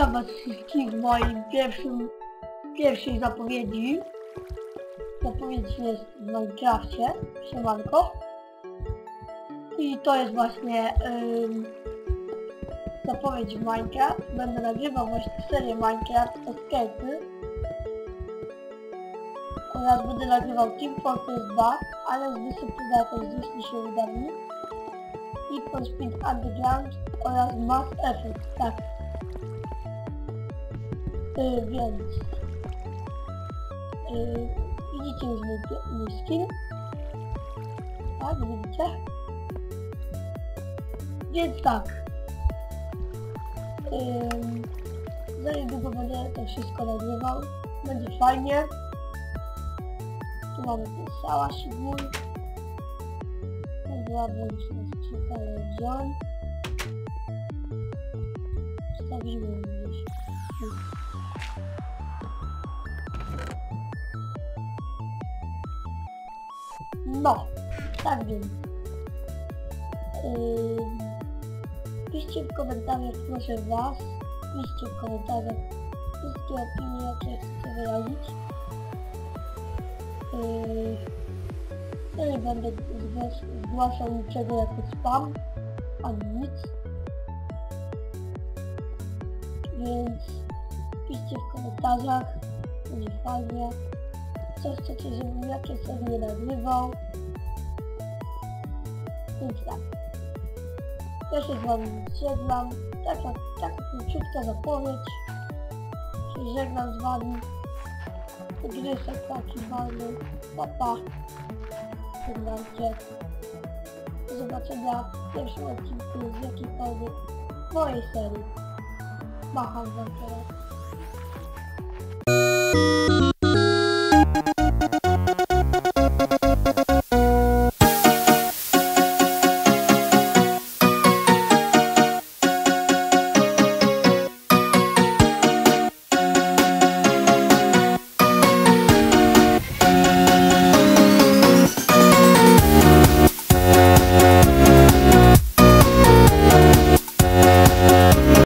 Witam was wszystkich w moim pierwszym, pierwszej zapowiedzi. Zapowiedź jest w Minecrafcie, siemanko. I to jest właśnie ym, zapowiedź Minecraft. Będę nagrywał właśnie serię Minecraft Escape. Oraz będę nagrywał Team Fortress 2, ale z dyscyplina też jeśli się uda mi. Need Speed Underground oraz Mass Effect, tak. Yy, więc yy, widzicie już mój, mój skin. Tak, widzicie? Więc tak. Yy, za niedługo będę to wszystko nagrywał. Będzie fajnie. Tu mamy ten sałasik mój. Była włączna skrzynka Legion. Wstawimy ją gdzieś. No, tak więc. Yy, piszcie w komentarzach, proszę was. Piszcie w komentarzach wszystkie opinie, jakie chcecie wyrazić. Yy, ja nie będę zgłas- zgłaszał niczego jako spam, ani nic. Więc piszcie w komentarzach, będzie fajnie. Co chcecie, żebym jakie serie nagrywał. Więc tak. Ja się z wami żegnam. Taka, taka króciutka zapowiedź. Się żegnam z wami. Grysek taki walny. Papa. Żegnajcie. Do zobaczenia w pierwszym odcinku z jakiejkolwiek mojej serii. Macham wam teraz.